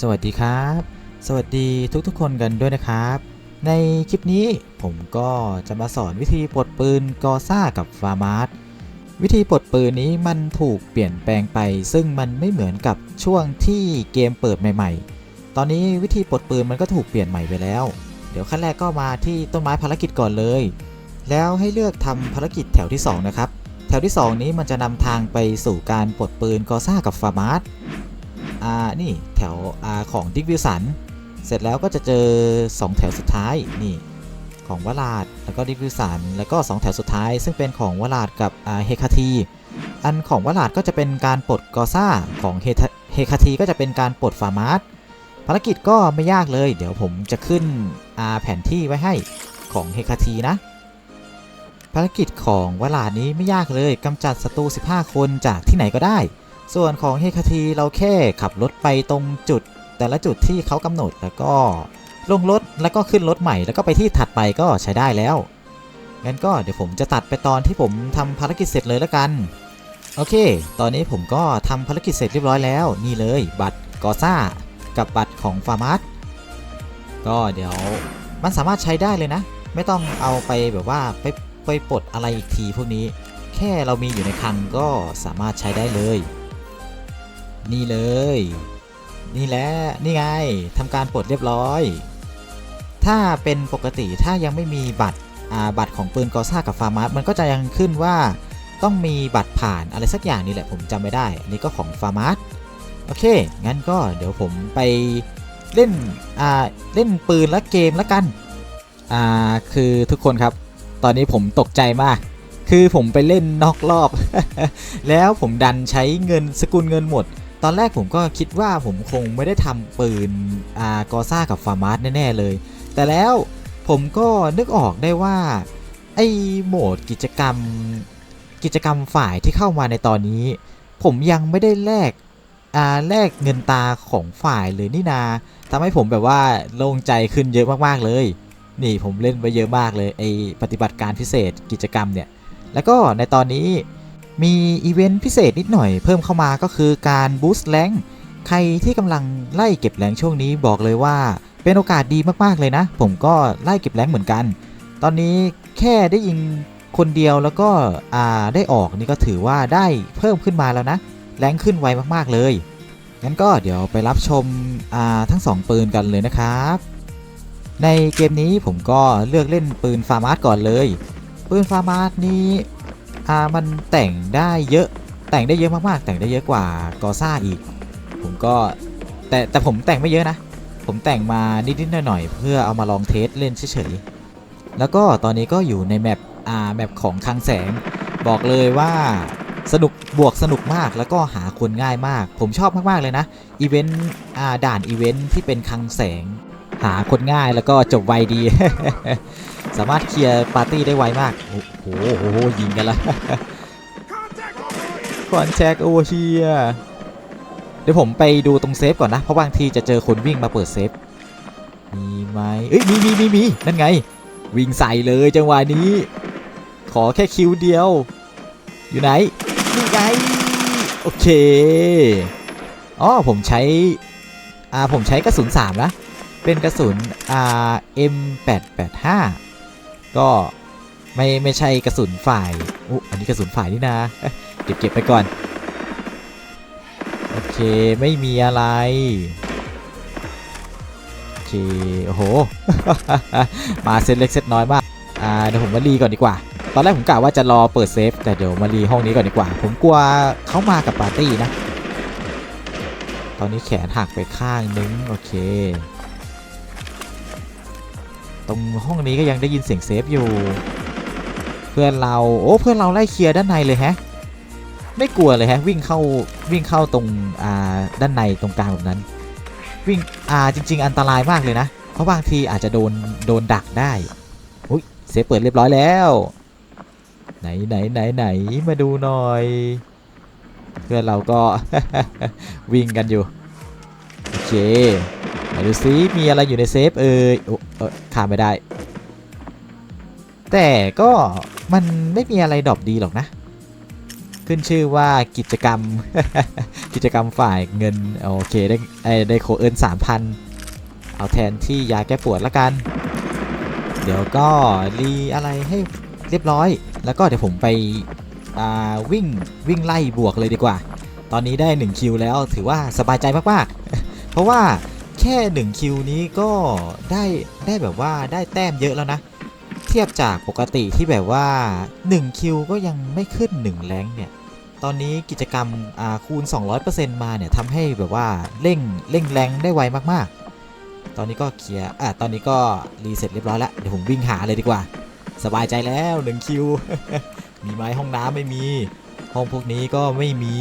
สวัสดีครับ สวัสดีทุกๆคนกันด้วยนะครับ ในคลิปนี้ผมก็จะมาสอนวิธีปลดปืนกอซ่ากับฟาร์มาร์วิธีปลดปืนนี้มันถูกเปลี่ยนแปลงไป ซึ่งมันไม่เหมือนกับช่วงที่เกมเปิดใหม่ ๆ ตอนนี้วิธีปลดปืนมันก็ถูกเปลี่ยนใหม่ไปแล้ว เดี๋ยวขั้นแรกก็มาที่ต้นไม้ภารกิจก่อนเลย แล้วให้เลือกทำภารกิจแถวที่สองนะครับ แถวที่ 2 นี้มันจะนำทางไปสู่การปลดปืนกอซ่ากับฟาร์มาร์ อ่านี่แถวอาของดิกวิลสัน เสร็จแล้วก็จะเจอ 2 แถวสุดท้ายนี่ของวลาดแล้วก็ดิกวิลสัน แล้วก็ 2 แถวสุดท้าย ซึ่งเป็นของวลาดกับเฮคาที อันของวลาดก็จะเป็นการปลดกอซ่าของเฮคาทีก็จะเป็นการปลดฟาร์มาร์ภารกิจก็ไม่ยากเลย เดี๋ยวผมจะขึ้นอาแผนที่ไว้ให้ของเฮคาทีนะภารกิจของวลาดนี้ไม่ยากเลยกำจัดศัตรู 15 คนจากที่ไหนก็ได้ ส่วนของเฮคาทีเราแค่ขับรถไปตรงจุด แต่ละจุดที่เขากำหนดแล้วก็ลงรถแล้วก็ขึ้นรถใหม่แล้วก็ไปที่ถัดไปก็ใช้ได้แล้วงั้นก็เดี๋ยวผมจะตัดไปตอนที่ผมทำภารกิจเสร็จเลยแล้วกัน โอเค ตอนนี้ผมก็ทำภารกิจเสร็จเรียบร้อยแล้ว นี่เลย บัตรกอซ่า กับบัตรของฟาร์มัสก็เดี๋ยวมันสามารถใช้ได้เลยนะ ไม่ต้องเอาไปแบบว่าไปไปปลดอะไรอีกทีพวกนี้ แค่เรามีอยู่ในคลังก็สามารถใช้ได้เลย นี่เลย นี่แหละนี่ไงทำการปลดเรียบร้อย ถ้าเป็นปกติถ้ายังไม่มีบัตรบัตรของปืนกอซ่ากับฟาร์มาร์มันก็จะยังขึ้นว่าต้องมีบัตรผ่านอะไรสักอย่างนี่แหละผมจำไม่ได้อันนี้ก็ของฟาร์มาร์โอเค งั้นก็เดี๋ยวผมไปเล่นอ่าเล่นปืนและเกมแล้วกันอ่าคือทุกคนครับ ตอนนี้ผมตกใจมาก คือผมไปเล่นนอกรอบ แล้วผมดันใช้เงินสกุลเงินหมด ตอนแรกผมก็คิดว่าผมคงไม่ได้ทำปืนอากอซ่ากับฟาร์มาร์แน่ ๆ เลย แต่แล้วผมก็นึกออกได้ว่า ไอ้โหมดกิจกรรมกิจกรรมฝ่ายที่เข้ามาในตอนนี้ ผมยังไม่ได้แลกอ่าแลกเงินตาของฝ่ายเลยนี่นาทำให้ผมแบบว่าโล่งใจขึ้นเยอะมากๆเลย นี่ผมเล่นไปเยอะมากเลยไอปฏิบัติการพิเศษกิจกรรมเนี่ย แล้วก็ในตอนนี้ มีอีเวนต์พิเศษนิดหน่อยเพิ่มเข้ามาก็คือการบูสต์แรงใครที่กำลังไล่เก็บแรงช่วงนี้บอกเลยว่า เป็นโอกาสดีมากๆเลยนะ ผมก็ไล่เก็บแรงเหมือนกัน ตอนนี้แค่ได้ยิงคนเดียวแล้วก็ได้ออกนี่ก็ถือว่าได้เพิ่มขึ้นมาแล้วนะ แรงขึ้นไวมากๆเลยงั้นก็เดี๋ยวไปรับชมทั้งสองปืนกันเลยนะครับ ในเกมนี้ผมก็เลือกเล่นปืนฟาร์มาร์ก่อนเลย ปืนฟาร์มาร์นี้ อ่ามันแต่งได้เยอะแต่งได้เยอะมากๆ แต่งได้เยอะกว่ากอซ่าอีก ผมก็แต่แต่ผมแต่งไม่เยอะนะ ผมแต่งมานิดๆหน่อยๆ เพื่อเอามาลองเทสเล่นเฉยๆ แล้วก็ตอนนี้ก็อยู่ในแมปอ่าแมปของคังแสง บอกเลยว่าสนุกบวกสนุกมากแล้วก็หาคนง่ายมาก ผมชอบมากๆเลยนะอีเวนต์อ่าด่านอีเวนต์ที่เป็นคังแสง หาคนง่ายแล้วก็จบไวดี สามารถเคลียร์ปาร์ตี้ได้ไวมาก โอ้โหโอ้โหยิงกันละคอนแทคโอเชียเดี๋ยวผมไปดูตรงเซฟก่อนนะ เพราะบางทีจะเจอคนวิ่งมาเปิดเซฟ มีไหมเอ้ยมีมีมีมีนั่นไง วิ่งใส่เลยจังหวะนี้ ขอแค่คิวเดียว อยู่ไหนนี่ไงโอเคอ๋อผมใช้อ่าผมใช้กระสุน3นะ เป็นกระสุนอ่า M885 ก็ไม่ไม่ใช่กระสุนฝ่ายอุ๊อันนี้กระสุนฝ่ายนี่นะ เก็บเก็บไปก่อน โอเค ไม่มีอะไร โอเค โอ้โห มาเซตเล็กเซตน้อยมาก อ่า เดี๋ยวผมมารีก่อนดีกว่า ตอนแรกผมกะว่าจะรอเปิดเซฟ แต่เดี๋ยวมารีห้องนี้ก่อนดีกว่า ผมกลัวเขามากับปาร์ตี้นะ ตอนนี้แขนหักไปข้างนึง โอเค ตรงห้องนี้ก็ยังได้ยินเสียงเซฟอยู่ เพื่อนเราโอ้เพื่อนเราไล่เคลียร์ด้านในเลยแฮะ ไม่กลัวเลยฮะวิ่งเข้าวิ่งเข้าตรงอ่าด้านในตรงกลางแบบนั้น วิ่งอ่าจริง ๆ อันตรายมากเลยนะ เพราะบางทีอาจจะโดนโดนดักได้อุ้ยเซฟเปิดเรียบร้อยแล้ว ไหนไหนไหนไหนมาดูหน่อย เพื่อนเราก็วิ่งกันอยู่โอเค ไหนดูซิมีอะไรอยู่ในเซฟเอ่ยโอ้เออข้ามไม่ได้ แต่ก็มันไม่มีอะไรดรอปดีหรอกนะ ขึ้นชื่อว่ากิจกรรม กิจกรรมฝ่ายเงิน โอเค ได้ได้โคเอิน3,000เอาแทนที่ยาแก้ปวดละกัน เดี๋ยวก็รีอะไรให้เรียบร้อย แล้วก็เดี๋ยวผมไปวิ่งวิ่งไล่บวกเลยดีกว่า ตอนนี้ได้ 1 คิวแล้วถือว่าสบายใจมาก ๆ เพราะว่า แค่1คิวนี้ก็ได้ได้แบบว่าได้แต้มเยอะแล้วนะ เทียบจากปกติที่แบบว่า1คิวก็ยังไม่ขึ้น1แรงเนี่ยตอนนี้กิจกรรมอ่าคูณ 200%มาเนี่ยทำให้แบบว่าเร่งเร่งแรงได้ไวมากๆ ตอนนี้ก็เคลียร์อะตอนนี้ก็รีเซ็ตเรียบร้อยแล้วเดี๋ยวผมวิ่งหาเลยดีกว่า สบายใจแล้ว1คิวมีไหมห้องน้ำไม่มี ห้องพวกนี้ก็ไม่มี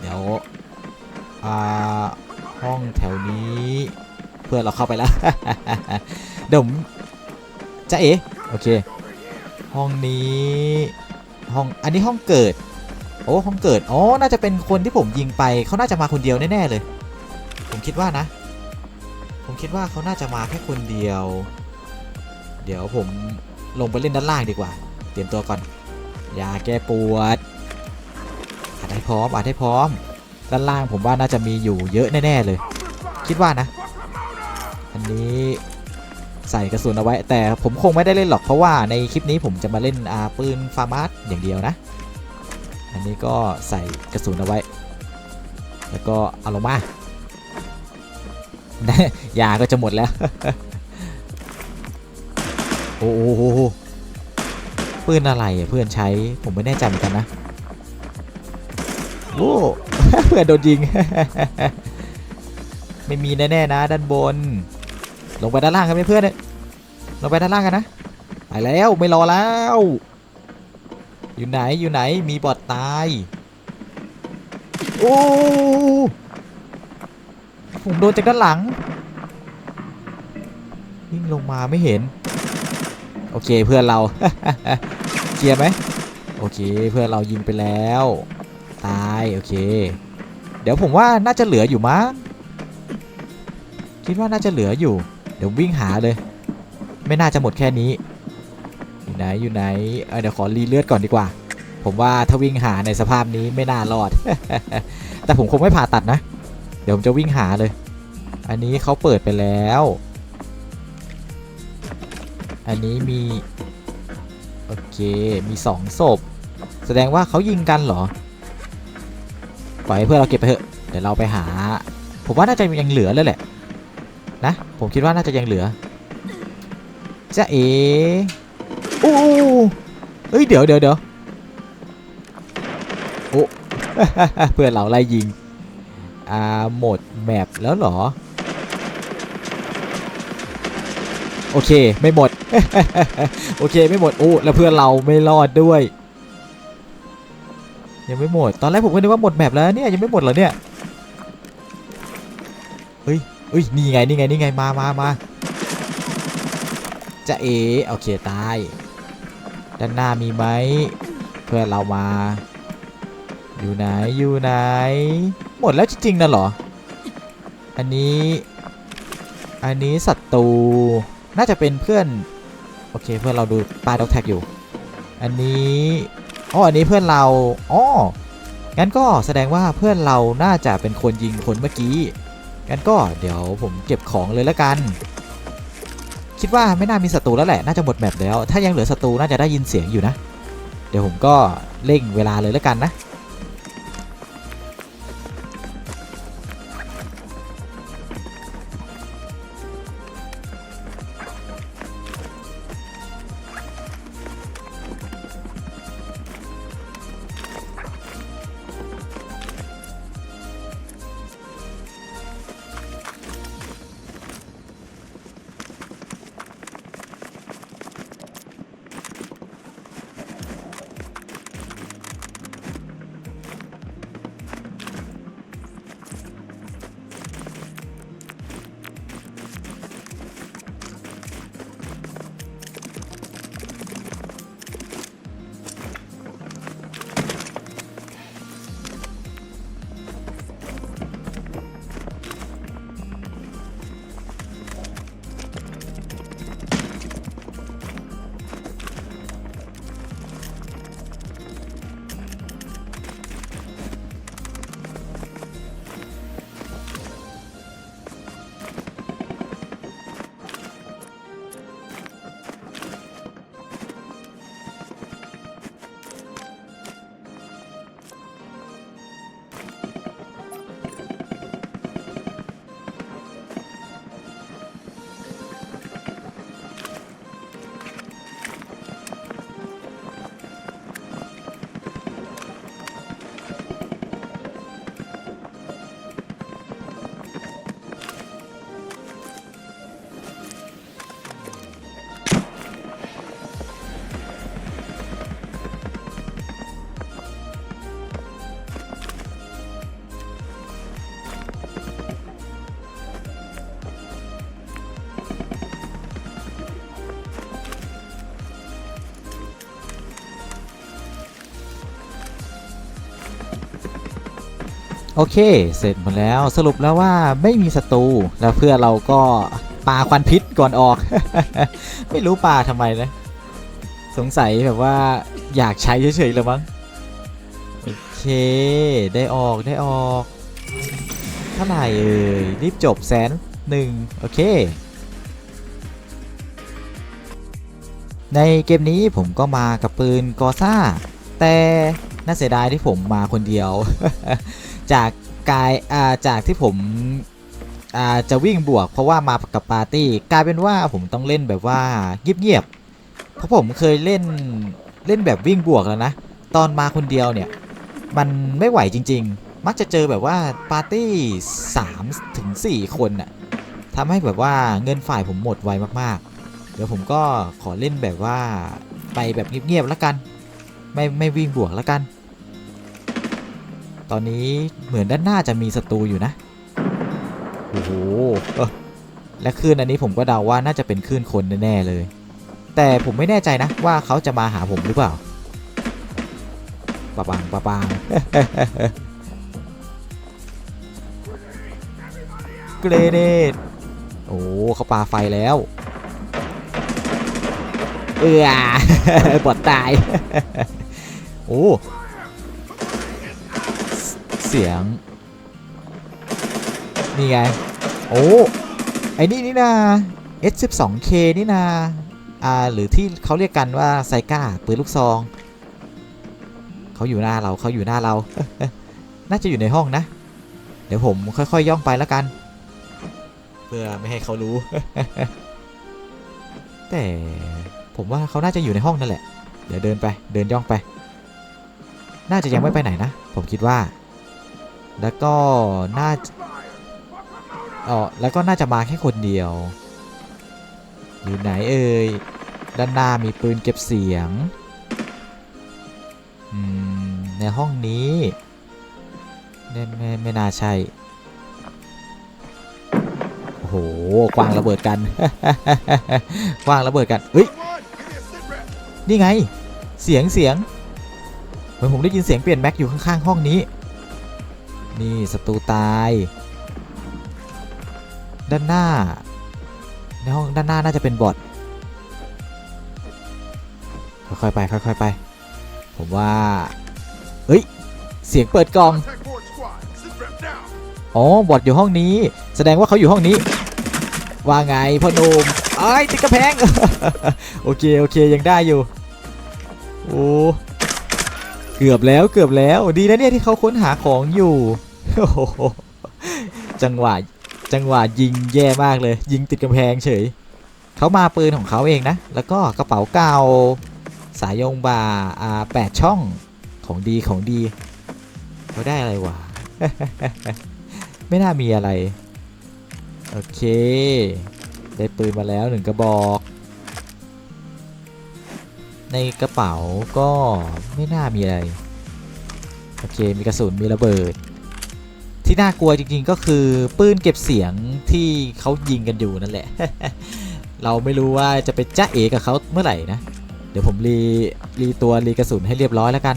เดี๋ยวอ่า ห้องแถวนี้ เพื่อนเราเข้าไปแล้ว เดี๋ยวผมจะเอ๋โอเค ห้องนี้ ห้อง อันนี้ห้องเกิด โอ้ ห้องเกิด อ๋อ น่าจะเป็นคนที่ผมยิงไป เขาน่าจะมาคนเดียวแน่ๆเลย ผมคิดว่านะ ผมคิดว่าเขาน่าจะมาแค่คนเดียว เดี๋ยวผมลงไปเล่นด้านล่างดีกว่า เตรียมตัวก่อน ยาแก้ปวดอัดให้พร้อมอัดให้พร้อม ด้านล่างผมว่าน่าจะมีอยู่เยอะแน่ ๆ เลย คิดว่านะ อันนี้ใส่กระสุนเอาไว้ แต่ผมคงไม่ได้เล่นหรอกเพราะว่าในคลิปนี้ผมจะมาเล่นอาปืนฟาร์มาสอย่างเดียวนะ อันนี้ก็ใส่กระสุนเอาไว้ แล้วก็เอาลงมา ยาก็จะหมดแล้ว โอ้โหปืนอะไรเพื่อนใช้ผมไม่แน่ใจเหมือนกันนะโอ้ เพื่อนโดนยิง ไม่มีแน่ๆนะ ด้านบน ลงไปด้านล่างกันไหมเพื่อนลงไปด้านล่างกันนะไปแล้วไม่รอแล้ว อยู่ไหนอยู่ไหนมีบอดตายโอ้ผมโดนจากด้านหลังวิ่งลงมาไม่เห็น โอเคเพื่อนเรา เคลียร์ไหมโอเคเพื่อนเรายิงไปแล้ว ตายโอเค เดี๋ยวผมว่าน่าจะเหลืออยู่มั้งคิดว่าน่าจะเหลืออยู่ เดี๋ยววิ่งหาเลย ไม่น่าจะหมดแค่นี้ อยู่ไหนอยู่ไหนเเดี๋ยวขอรีเลือดก่อนดีกว่า ผมว่าถ้าวิ่งหาในสภาพนี้ไม่น่ารอด แต่ผมคงไม่ผ่าตัดนะ เดี๋ยวผมจะวิ่งหาเลย อันนี้เขาเปิดไปแล้ว อันนี้มีโอเค มีสองศพ แสดงว่าเขายิงกันเหรอ ปล่อยให้เพื่อเราเก็บไปเถอะเดี๋ยวเราไปหา ผมว่าน่าจะยังเหลือเลยแหละนะผมคิดว่าน่าจะยังเหลือจะเอโอ้เอ้ยเดี๋ยวเดี๋ยวเดี๋ยวโอ้เพื่อนเราไล่ยิงอ่าหมดแมปแล้วเหรอโอเคไม่หมดโอเคไม่หมดโอ้แล้วเพื่อนเราไม่รอดด้วย ยังไม่หมด ตอนแรกผมก็นึกว่าหมดแมปแล้วเนี่ยยังไม่หมดเหรอเนี่ย เฮ้ยเฮ้ยนี่ไงนี่ไงนี่ไงมามามาจะเอโอเคตาย ด้านหน้ามีไหมเพื่อนเรามา อยู่ไหนอยู่ไหน หมดแล้วจริงๆนะเหรอ อันนี้ อันนี้ศัตรูน่าจะเป็นเพื่อน โอเคเพื่อนเราดูป้ายด็อกแท็กอยู่ อันนี้ อ๋ออันนี้เพื่อนเราอ๋องั้นก็แสดงว่าเพื่อนเราน่าจะเป็นคนยิงคนเมื่อกี้งั้นก็เดี๋ยวผมเก็บของเลยละกัน คิดว่าไม่น่ามีศัตรูแล้วแหละน่าจะหมดแมปแล้ว ถ้ายังเหลือศัตรูน่าจะได้ยินเสียงอยู่นะ เดี๋ยวผมก็เร่งเวลาเลยละกันนะ โอเค เสร็จหมดแล้วสรุปแล้วว่าไม่มีศัตรูแล้วเพื่อเราก็ปาควันพิษก่อนออก ไม่รู้ปาทำไมนะ สงสัยแบบว่าอยากใช้เฉยๆเลยมั้งโอเค ได้ออกได้ออกเท่าไหร่เอ่ยรีบจบแสนหนึ่งโอเค ในเกมนี้ผมก็มากับปืนกอซ่า แต่น่าเสียดายที่ผมมาคนเดียว จากกายอ่าจากที่ผมอ่าจะวิ่งบวก เพราะว่ามากับปาร์ตี้กลายเป็นว่าผมต้องเล่นแบบว่าเงียบๆเพราะผมเคยเล่นเล่นแบบวิ่งบวกแล้วนะตอนมาคนเดียวเนี่ยมันไม่ไหวจริง ๆ มักจะเจอแบบว่าปาร์ตี้3ถึง4คนน่ะทำให้แบบว่าเงินฝ่ายผมหมดไวมากๆ เดี๋ยวผมก็ขอเล่นแบบว่าไปแบบเงียบๆแล้วกัน ไม่ไม่วิ่งบวกแล้วกัน ตอนนี้เหมือนด้านหน้าจะมีศัตรูอยู่นะ โอ้โหเอ้อและคลื่นอันนี้ผมก็เดาว่าน่าจะเป็นคลื่นคนแน่ๆเลย แต่ผมไม่แน่ใจนะว่าเขาจะมาหาผมหรือเปล่าปะปังปะปังเกรเนตโอ้เขาปาไฟแล้ว เอือบอดตาย โอ้ เสียง นี่ไง โอ้ ไอ้นี่นี่นา S12K นี่นา อ่า หรือที่เขาเรียกกันว่าไซก้าปืนลูกซอง เขาอยู่หน้าเราเขาอยู่หน้าเรา น่าจะอยู่ในห้องนะ เดี๋ยวผมค่อยๆย่องไปแล้วกัน เพื่อไม่ให้เขารู้ แต่ผมว่าเขาน่าจะอยู่ในห้องนั่นแหละ เดี๋ยวเดินไป เดินย่องไป น่าจะยังไม่ไปไหนนะ ผมคิดว่า แล้วก็น่าอ๋อแล้วก็น่าจะมาแค่คนเดียว อยู่ไหนเอ่ย ด้านหน้ามีปืนเก็บเสียง อืม ในห้องนี้ไม่ไม่ไม่น่าใช่ โอ้โหกวางระเบิดกัน กวางระเบิดกันเฮ้ย นี่ไง เสียงเสียงเหมือนผมได้ยินเสียงเปลี่ยนแม็กอยู่ข้างๆห้องนี้ นี่ศัตรูตาย ด้านหน้า ในห้องด้านหน้าน่าจะเป็นบอทค่อยๆไปค่อยๆไป ผมว่า เฮ้ย เสียงเปิดกล่องอ๋อบอทอยู่ห้องนี้ แสดงว่าเขาอยู่ห้องนี้ ว่าไงพ่อหนุ่มไอ้ติดกระแพง โอเค โอเค ยังได้อยู่ โอ้ เกือบแล้ว เกือบแล้ว ดีนะเนี่ยที่เขาค้นหาของอยู่ โอ้โหจังหวะจังหวะยิงแย่มากเลย ยิงติดกำแพงเฉยเขามาปืนของเขาเองนะ แล้วก็กระเป๋าเก่าสายยงบาอ่าแปดช่องของดีของดีเขาได้อะไรวะ ไม่น่ามีอะไร โอเค ได้ปืนมาแล้วหนึ่งกระบอก ในกระเป๋าก็ไม่น่ามีอะไร โอเค มีกระสุนมีระเบิด ที่น่ากลัวจริงๆก็คือปืนเก็บเสียงที่เขายิงกันอยู่นั่นแหละ เราไม่รู้ว่าจะไปจ้าเอกับเขาเมื่อไหร่นะ เดี๋ยวผมรีรีตัวรีกระสุนให้เรียบร้อยแล้วกัน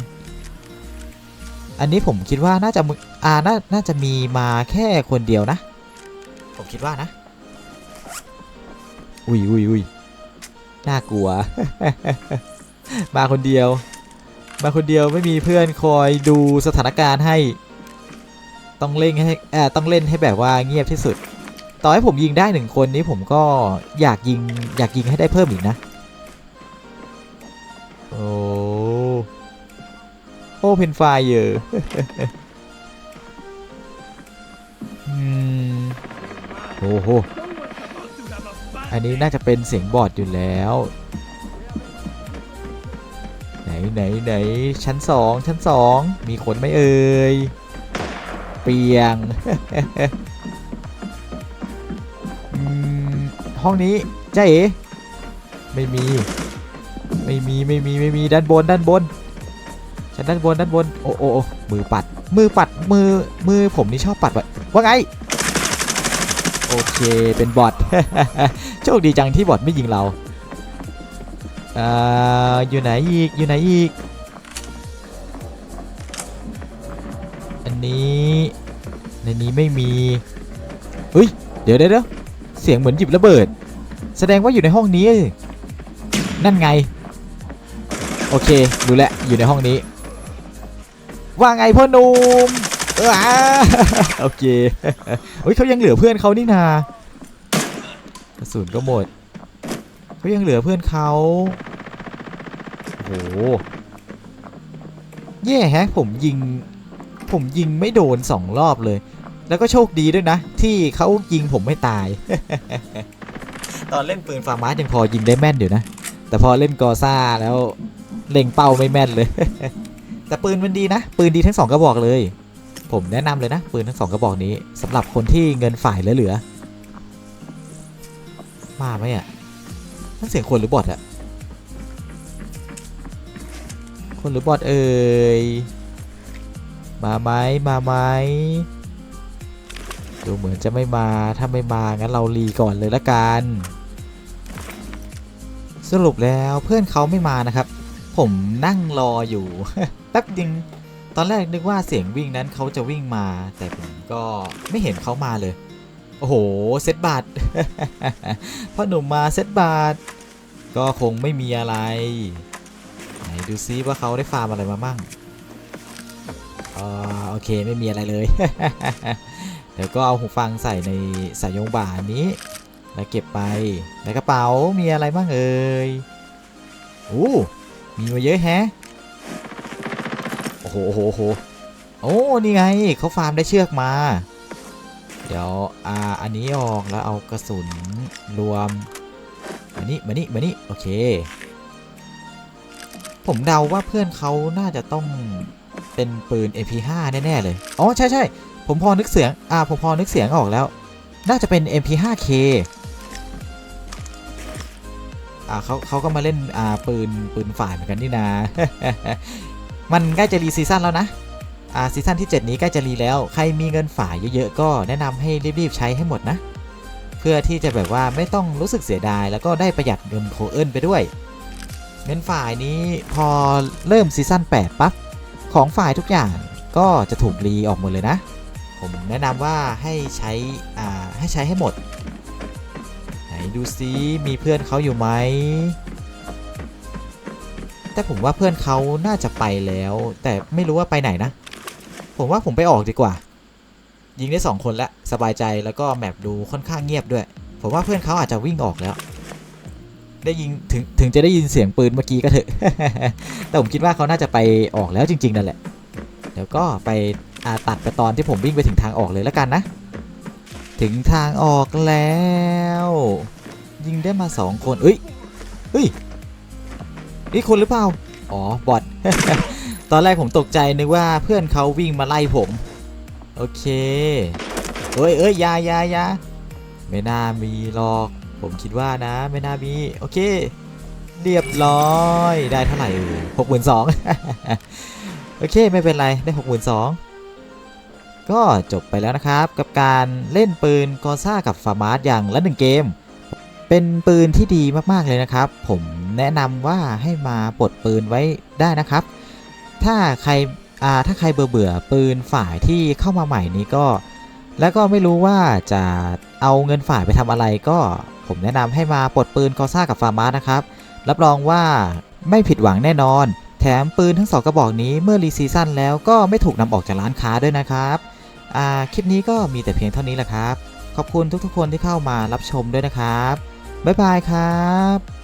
อันนี้ผมคิดว่าน่าจะมึอ่าน่าน่าจะมีมาแค่คนเดียวนะ ผมคิดว่านะ อุ้ยอุ้ยอุ้ยน่ากลัว มาคนเดียว มาคนเดียวไม่มีเพื่อนคอยดูสถานการณ์ให้ ต้องเล่นให้เอ่อต้องเล่นให้แบบว่าเงียบที่สุด ต่อให้ผมยิงได้หนึ่งคนนี้ผมก็อยากยิงอยากยิงให้ได้เพิ่มอีกนะ โอ้โอเพนไฟเยออืมโอ้โห อันนี้น่าจะเป็นเสียงบอดอยู่แล้ว ไหนไหนไหนชั้นสองชั้นสองมีคนไม่เอ่ย เปียงอืมห้องนี้จ้าเอ๋ไม่มี ไม่มี ไม่มี ไม่มี ด้านบน ด้านบน ชั้นด้านบน ด้านบน โอ้โอ้โอ้มือปัด มือปัด มือ มือผมนี่ชอบปัดไว้ว่าไง โอเค เป็นบอทโชคดีจังที่บอทไม่ยิงเรา อ่า อยู่ไหนอีก อยู่ไหนอีก นี้ ในนี้ไม่มี เฮ้ยเดี๋ยวเดี๋ยวเดี๋ยวเสียงเหมือนหยิบระเบิด แสดงว่าอยู่ในห้องนี้ นั่นไง โอเคดูแลวอยู่ในห้องนี้ ว่าไงพ่อหนุ่มเอออ่าโอเคเฮ้ยเขายังเหลือเพื่อนเขานี่นากระสุนก็หมดเขายังเหลือเพื่อนเขาโอ้โหแย่แฮะผมยิง ผมยิงไม่โดนสองรอบเลย แล้วก็โชคดีด้วยนะ ที่เขายิงผมไม่ตาย ตอนเล่นปืนฟาร์มาสยังพอยิงได้แม่นอยู่นะ แต่พอเล่นกอซ่าแล้วเล็งเป้าไม่แม่นเลย แต่ปืนมันดีนะ ปืนดีทั้งสองกระบอกเลย ผมแนะนำเลยนะ ปืนทั้งสองกระบอกนี้สำหรับคนที่เงินฝ่ายเหลือๆมาไหมอะนั่นเสียงคนหรือบอทอะคนหรือบอทเอ่ย มาไหมมาไหมดูเหมือนจะไม่มาถ้าไม่มางั้นเรารีก่อนเลยละกัน สรุปแล้วเพื่อนเขาไม่มานะครับ ผมนั่งรออยู่แป๊บนึงตอนแรกนึกว่าเสียงวิ่งนั้นเขาจะวิ่งมา แต่ผมก็ไม่เห็นเขามาเลย โอ้โหเซตบาทพ่อหนุ่มมาเซตบาทก็คงไม่มีอะไร ไหนดูซิว่าเขาได้ฟาร์มอะไรมามั่ง อ่าโอเคไม่มีอะไรเลย เดี๋ยวก็เอาหูฟังใส่ในสายโยงบ่านี้ แล้วเก็บไปในกระเป๋ามีอะไรบ้างเอ่ยโอ้มีมาเยอะแฮะโอ้โหโอ้โหโอ้โหโอ้นี่ไงเขาฟาร์มได้เชือกมา เดี๋ยวอ่าอันนี้ออกแล้วเอากระสุนรวมมานี่มานี่มานี่โอเค ผมเดาว่าเพื่อนเขาน่าจะต้อง เป็นปืน MP5 แน่ ๆ เลย อ๋อ ใช่ใช่ผมพอนึกเสียง อ่า ผมพอนึกเสียงออกแล้ว น่าจะเป็น MP5K อ่าเขาเขาก็มาเล่น อ่า ปืน ปืนฝ่ายเหมือนกันนี่นา มันใกล้จะรีซีซั่นแล้วนะ อ่า ซีซั่นที่ 7 นี้ใกล้จะรีแล้ว ใครมีเงินฝ่ายเยอะ ๆ ก็แนะนำให้รีบ ๆ ใช้ให้หมดนะ เพื่อที่จะแบบว่าไม่ต้องรู้สึกเสียดาย แล้วก็ได้ประหยัดเงินโคเอิลไปด้วย เงินฝ่ายนี้พอเริ่มซีซั่น8ปั๊บ ของฝ่ายทุกอย่างก็จะถูกรีออกหมดเลยนะ ผมแนะนำว่าให้ใช้ให้ใช้ให้หมด ไหนดูซิมีเพื่อนเขาอยู่ไหม แต่ผมว่าเพื่อนเขาน่าจะไปแล้ว แต่ไม่รู้ว่าไปไหนนะ ผมว่าผมไปออกดีกว่า ยิงได้สองคนแล้ว สบายใจแล้วก็แมปดูค่อนข้างเงียบด้วย ผมว่าเพื่อนเขาอาจจะวิ่งออกแล้ว ได้ยิงถึงถึงจะได้ยินเสียงปืนเมื่อกี้ก็เถอะ แต่ผมคิดว่าเขาน่าจะไปออกแล้วจริง ๆ นั่นแหละ เดี๋ยวก็ไปอาตัดไปตอนที่ผมวิ่งไปถึงทางออกเลยแล้วกันนะ ถึงทางออกแล้ว ยิงได้มาสองคนเอ้ยเฮ้ยนี่คนหรือเปล่า อ๋อ บอท ตอนแรกผมตกใจนึกว่าเพื่อนเขาวิ่งมาไล่ผม โอเคเอ้ยเอ้ยยายายาไม่น่ามีหรอก ผมคิดว่านะไม่น่ามี โอเค เรียบร้อยได้เท่าไหร่หกหมื่นสองโอเค ไม่เป็นไรได้หกหมื่นสองก็จบไปแล้วนะครับ กับการเล่นปืนกอซ่ากับฟาร์มาร์อย่างละหนึ่งเกม เป็นปืนที่ดีมากๆเลยนะครับ ผมแนะนำว่าให้มาปลดปืนไว้ได้นะครับ ถ้าใครถ้าใครเบื่อเบื่อปืนฝ่ายที่เข้ามาใหม่นี้ก็ แล้วก็ไม่รู้ว่าจะเอาเงินฝ่ายไปทำอะไรก็ ผมแนะนำให้มาปลดปืนกอซ่ากับฟาร์มาสนะครับ รับรองว่าไม่ผิดหวังแน่นอน แถมปืนทั้งสองกระบอกนี้เมื่อรีซีซั่นแล้วก็ไม่ถูกนำออกจากร้านค้าด้วยนะครับคลิปนี้ก็มีแต่เพียงเท่านี้แหละครับ ขอบคุณทุกๆคนที่เข้ามารับชมด้วยนะครับ บ๊ายบายครับ